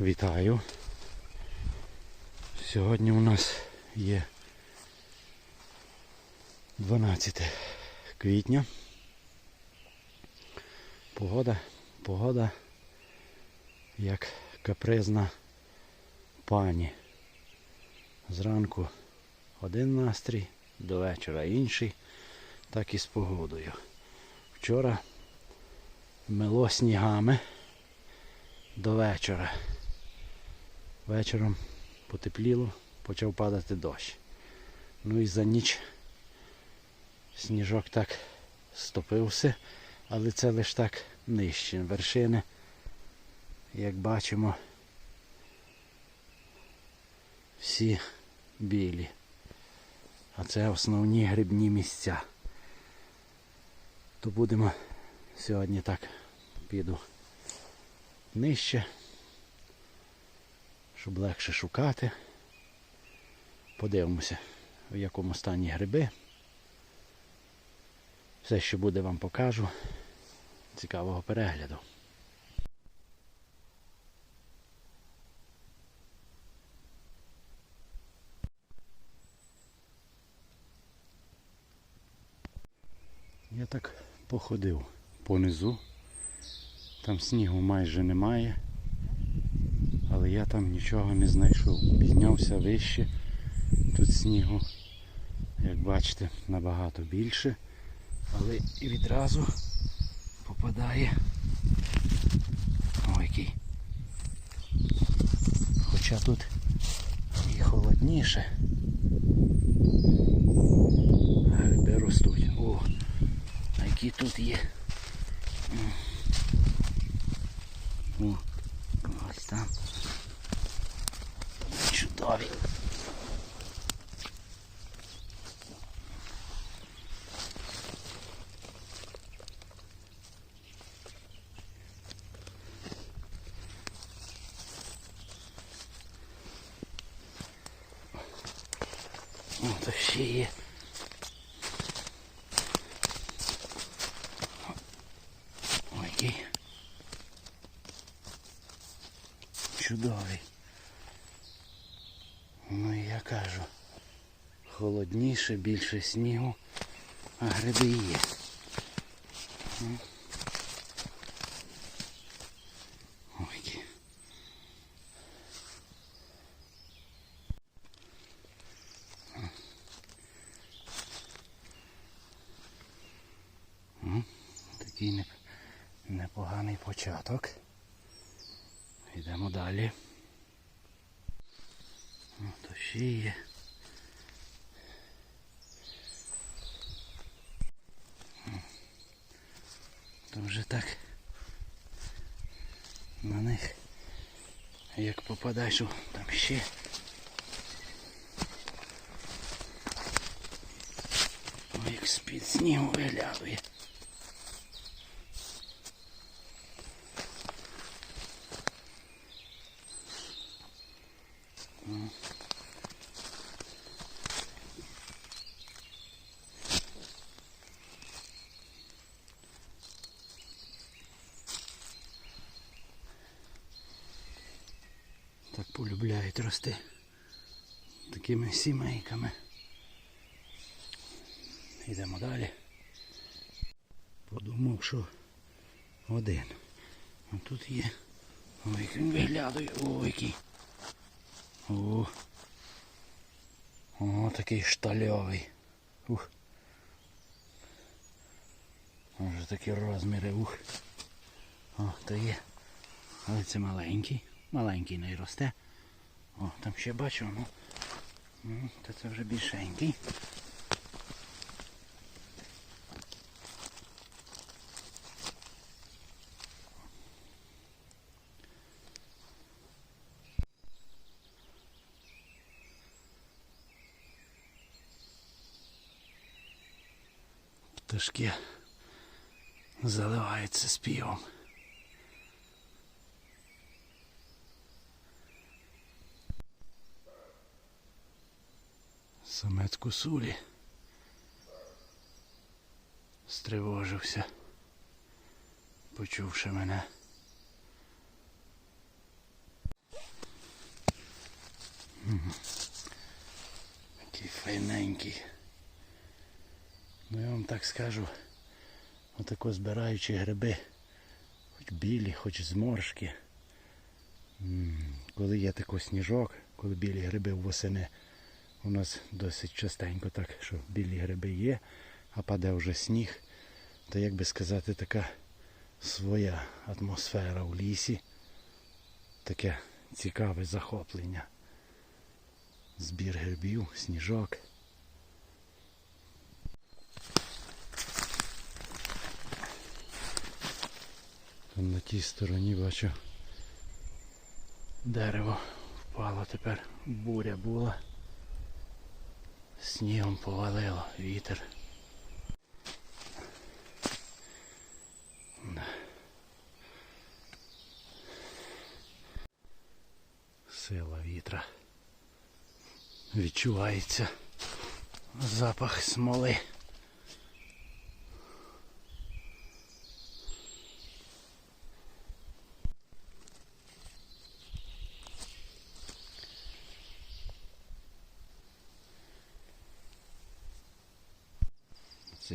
Вітаю. Сьогодні у нас є 12 квітня. Погода, погода як капризна пані. Зранку один настрій, до вечора інший, так і з погодою. Вчора мело снігами до вечора. Вечором потепліло, почав падати дощ. Ну і за ніч сніжок так стопився, але це лише так нижче. Вершини, як бачимо, всі білі. А це основні грибні місця. То будемо сьогодні так піду нижче, щоб легше шукати. Подивимося, в якому стані гриби. Все, що буде, вам покажу. Цікавого перегляду. Я так походив понизу. Там снігу майже немає. Але я там нічого не знайшов. Піднявся вище. Тут снігу, як бачите, набагато більше. Але і відразу попадає. Ой, який. Хоча тут і холодніше. Гриби ростуть. О, а які тут є. О, ось там. Чудові. О, то ще є. Ой, який. Чудовий. Ну і я кажу, холодніше, більше снігу, а гриби є. Ой, Такий непоганий початок. Йдемо далі. О, то ще є. Вже так на них як попадаєш, о, там ще. Ой, як з-під снігу виглядує. Так полюбляють рости такими сімейками. Йдемо далі. Подумав, що один. А тут є. Ой, він виглядає. Ой, який. О. О, такий штальовий. Ух. Може такі розміри, ух. О, то є. Але це маленький. Маленький не росте. О, там ще бачу, ну. ну то це вже більшенький. Пташки заливаються співом. Самець кусулі стривожився, почувши мене. Такий файненький. Ну я вам так скажу, отако збираючи гриби, хоч білі, хоч зморшки. Коли є такий сніжок, коли білі гриби восени, у нас досить частенько так, що білі гриби є, а паде вже сніг, то як би сказати, така своя атмосфера у лісі, таке цікаве захоплення. Збір грибів, сніжок. Там на тій стороні бачу дерево впало тепер, буря була. Снігом повалило, вітер. Сила вітра. Відчувається запах смоли.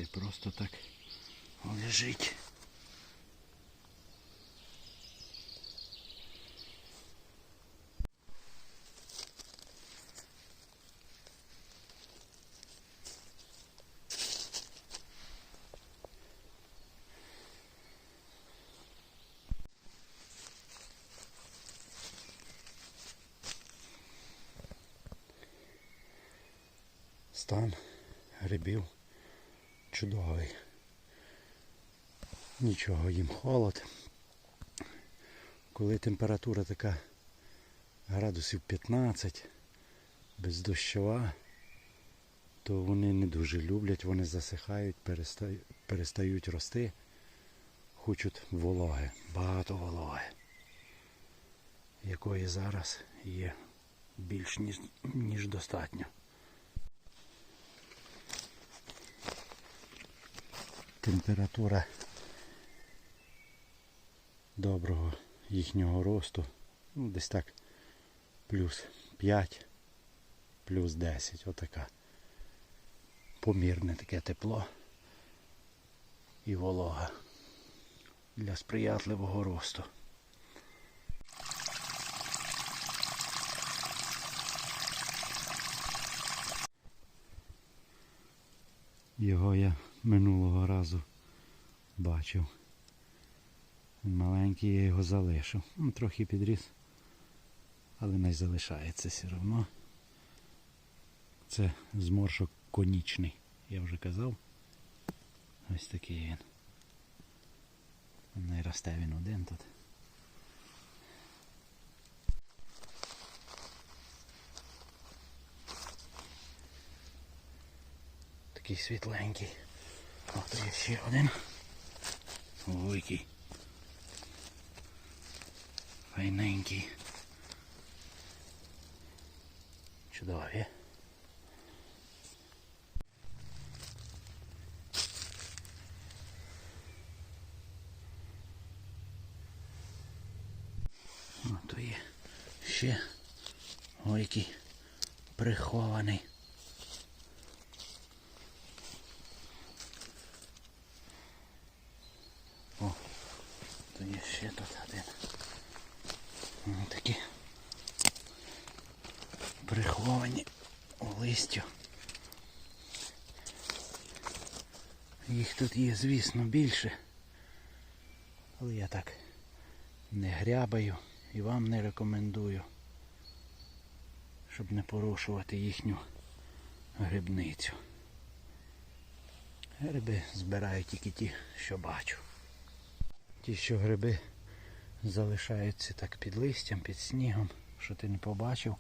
Це просто так лежить. Стан грибів чудовий. Нічого їм холод. Коли температура така градусів 15, бездощова, то вони не дуже люблять, вони засихають, перестають, перестають рости, хочуть вологи, багато вологи, якої зараз є більш ніж, ніж достатньо. Температура доброго їхнього росту. Ну, десь так плюс 5, плюс 10. Отака. Помірне таке тепло і волога для сприятливого росту. Його я минулого разу бачив. Маленький, я його залишив. Ну, трохи підріс, але не залишається все одно. Це зморшок конічний, я вже казав. Ось такий він. Не росте він один тут. Такий світленький. О, то є ще один. Великий. Файненький. Чудові. О, то є ще ой, прихований. О, то є тут один. Ось такі приховані листю. Їх тут є, звісно, більше. Але я так не грябаю і вам не рекомендую, щоб не порушувати їхню грибницю. Гриби збираю тільки ті, що бачу. Ті, що гриби залишаються так під листям, під снігом, що ти не побачив.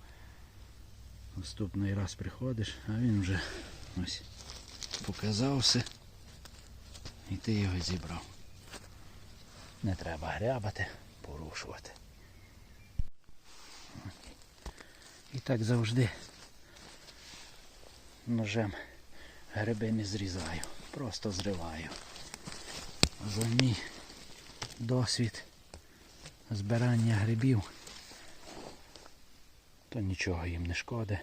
Наступний раз приходиш, а він вже ось показався і ти його зібрав. Не треба грябати, порушувати. І так завжди ножем гриби не зрізаю, просто зриваю. За мій досвід збирання грибів то нічого їм не шкоди.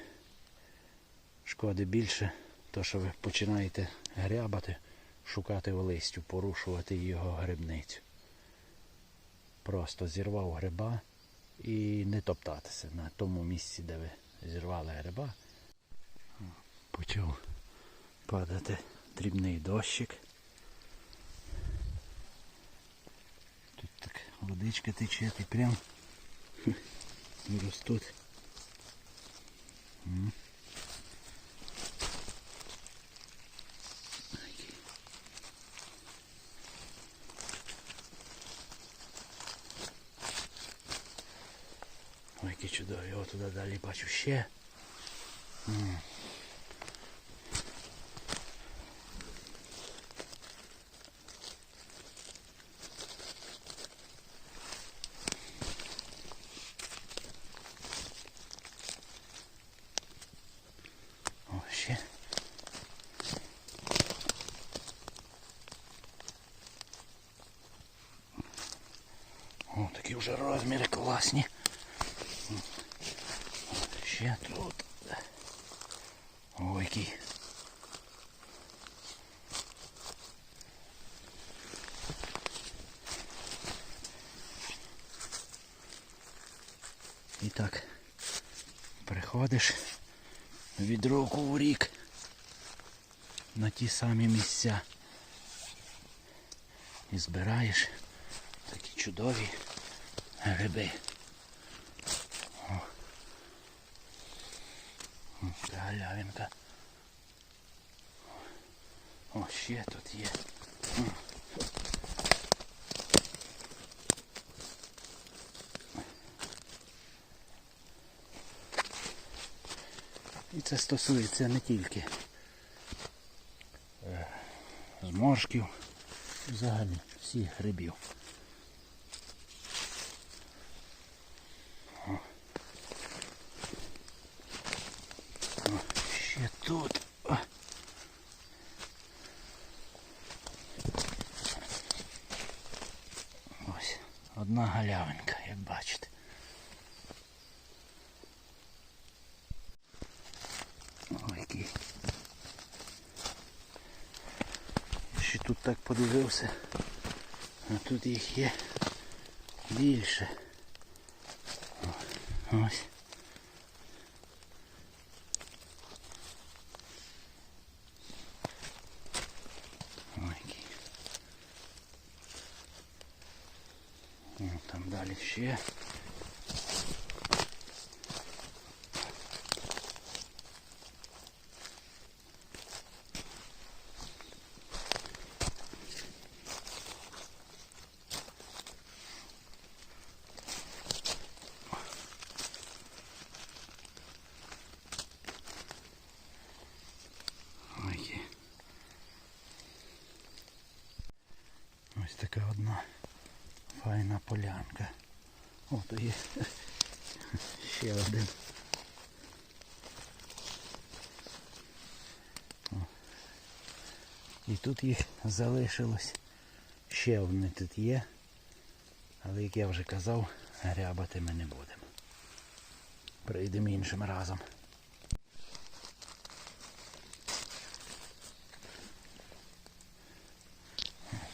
Шкоди більше, то що ви починаєте грябати, шукати в листю, порушувати його грибницю. Просто зірвав гриба і не топтатися на тому місці, де ви зірвали гриба. Почав падати дрібний дощик. Тут так водичка тече, і прям і ростуть. М. Які. Ой, які чудові, о туди далі бачу ще. М. О, ще. О, розміри класні. Ще тут. Ой, який. І так, приходиш від року в рік на ті самі місця. І збираєш такі чудові гриби. О. Та Галявинка. О, ще тут є. І це стосується не тільки е, зморшків, взагалі всіх грибів. О. О, ще тут. О. Ось одна галявинка, як бачите. Ой, який. Ще тут так подивився. А тут їх є більше. Ось. Ой, Там далі ще. Ой, які. Ось така одна файна полянка. О, то є ще один. І тут їх залишилось. Ще одне тут є. Але як я вже казав, грябати ми не будемо. Прийдемо іншим разом.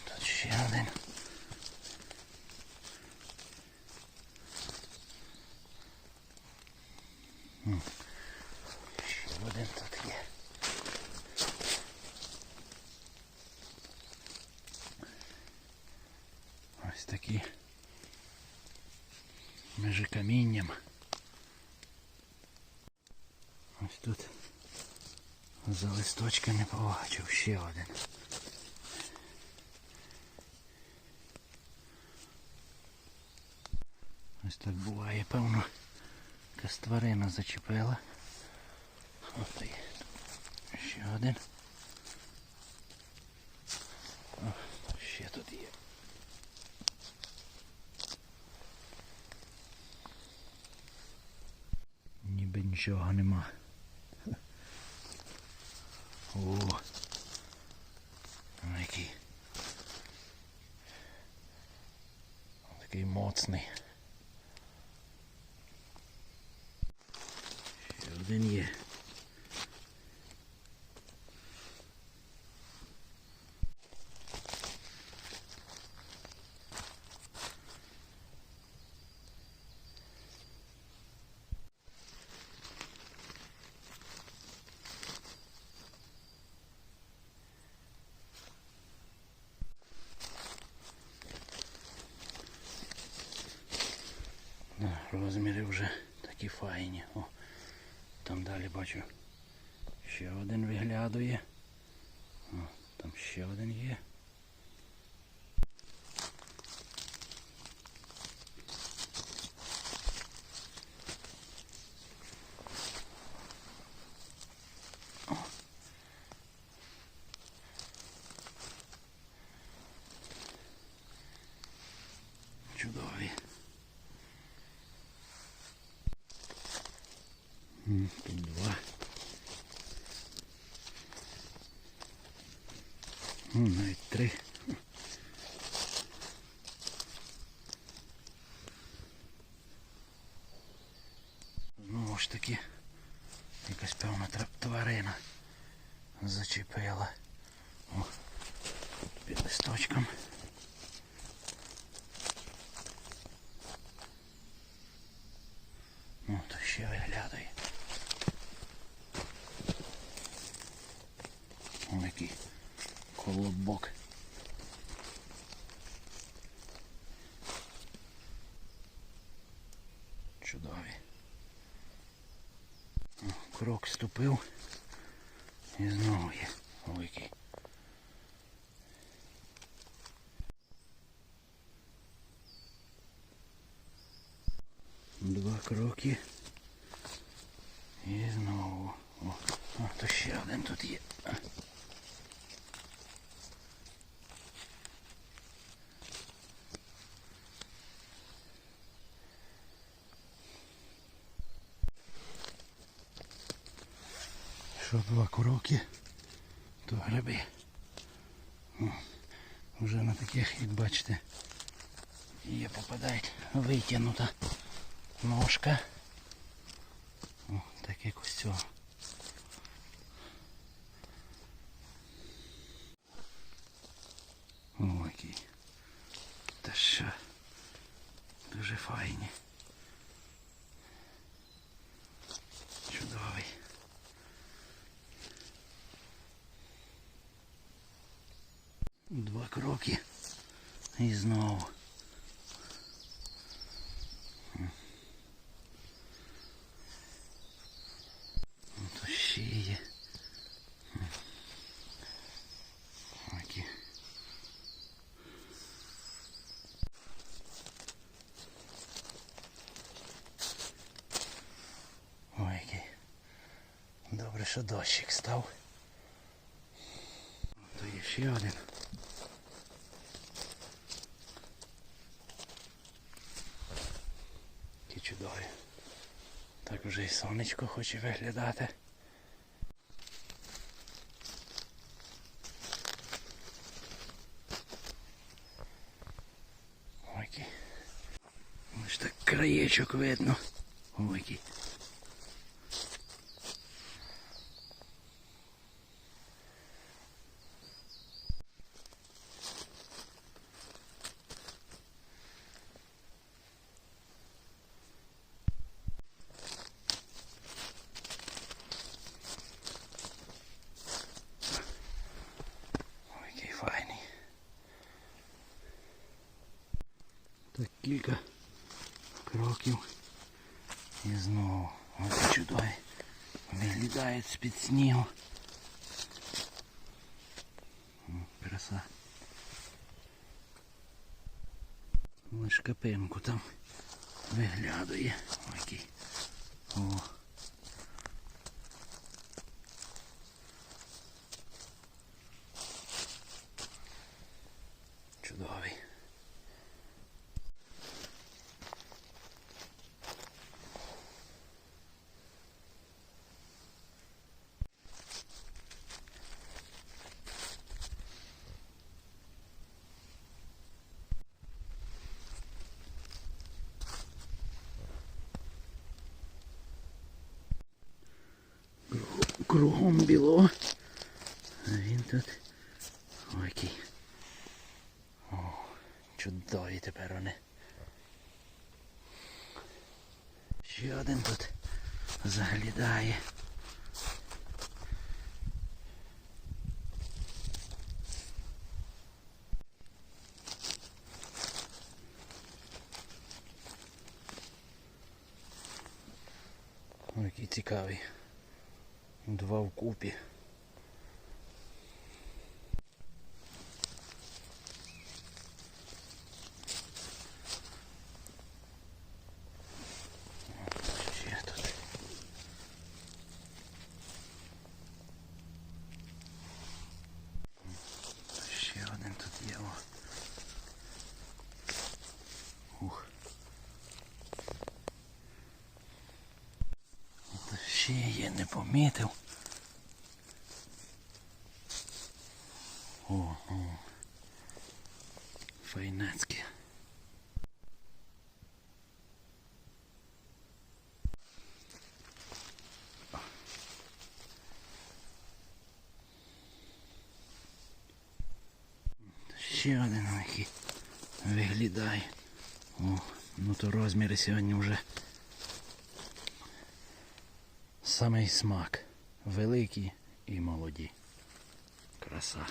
Тут ще один. М. Ще один тут є. Ось такі межі камінням. Ось тут за листочка не побачив ще один. Ось так буває, певно, якась тварина зачепила. І ще один. О, ще тут є. Ніби нічого нема. О, який. Такий моцний. Один є. Да, розміри вже такі файні. О, там далі бачу. Ще один виглядує. О, там ще один є. О. Чудові. М, Тут два. Ну, навіть три. Знову ж таки, якась певна тварина зачепила. О, під листочком. Ну, то ще виглядає. Ось який колобок. Чудові. О, Ступив і знову є. Який. Два кроки. І знову. О, то ще один тут є. Що два кроки, то гриби. Вже на таких, як бачите, є попадають витягнута ножка. О, так як ось цього. О, який. Та що? Дуже файні. Два кроки. І знову. Ну, То ще є. Окі. Ой, який. Добре, що дощик став. То є ще один. Чудові. Так вже і сонечко хоче виглядати. Ось так краєчок видно. Ой, який. Ой, який файний. Так кілька кроків. І знову ось чудові виглядають з-під снігу. Краса. Лиш капинку там виглядає. Ой, який. О. кругом біло. А він тут. Ой. О, чудові тепер вони. Ще один тут заглядає. Ой, цікавий. Два. О. Ух. Ще є, не помітив. О, о. Файнацьке. Ще один який виглядає. О, ну то розміри сьогодні вже самий смак. Великі і молоді. Краса.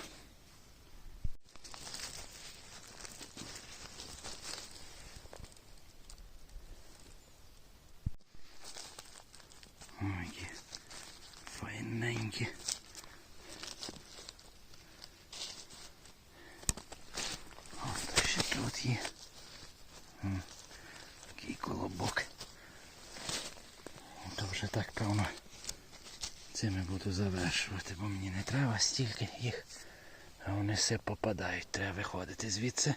Ой, файненькі. О, то М, Такий колобок. То вже так певно цими буду завершувати, бо мені не треба стільки їх. А вони все попадають. Треба виходити звідси.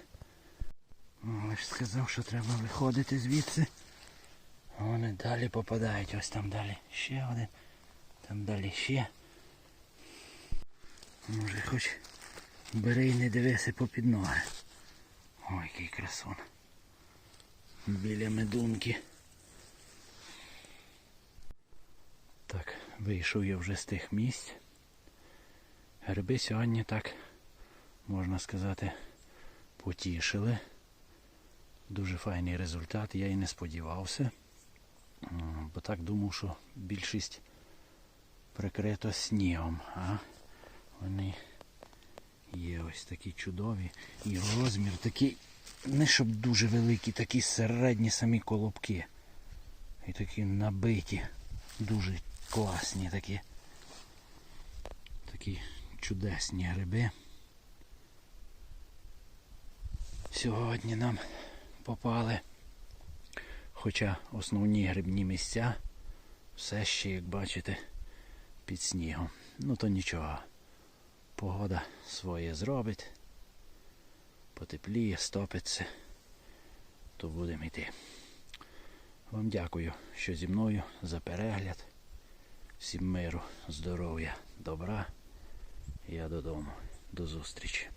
Ну, Але ж сказав, що треба виходити звідси. А вони далі попадають. Ось там далі ще один. Там далі ще. Може хоч бери і не дивися попід ноги. Ой, який красун. Біля медунки. Так, вийшов я вже з тих місць. Гриби сьогодні так, можна сказати, потішили. Дуже файний результат, я і не сподівався. Бо так думав, що більшість прикрито снігом, а вони є ось такі чудові. І розмір такий, не щоб дуже великий, такі середні самі колобки. І такі набиті, дуже класні такі. Такі чудесні гриби. Сьогодні нам попали, хоча основні грибні місця все ще, як бачите, під снігом. Ну то нічого. Погода своє зробить. Потепліє, стопиться, то будемо йти. Вам дякую, що зі мною за перегляд. Всім миру, здоров'я, добра. Я додому. До зустрічі.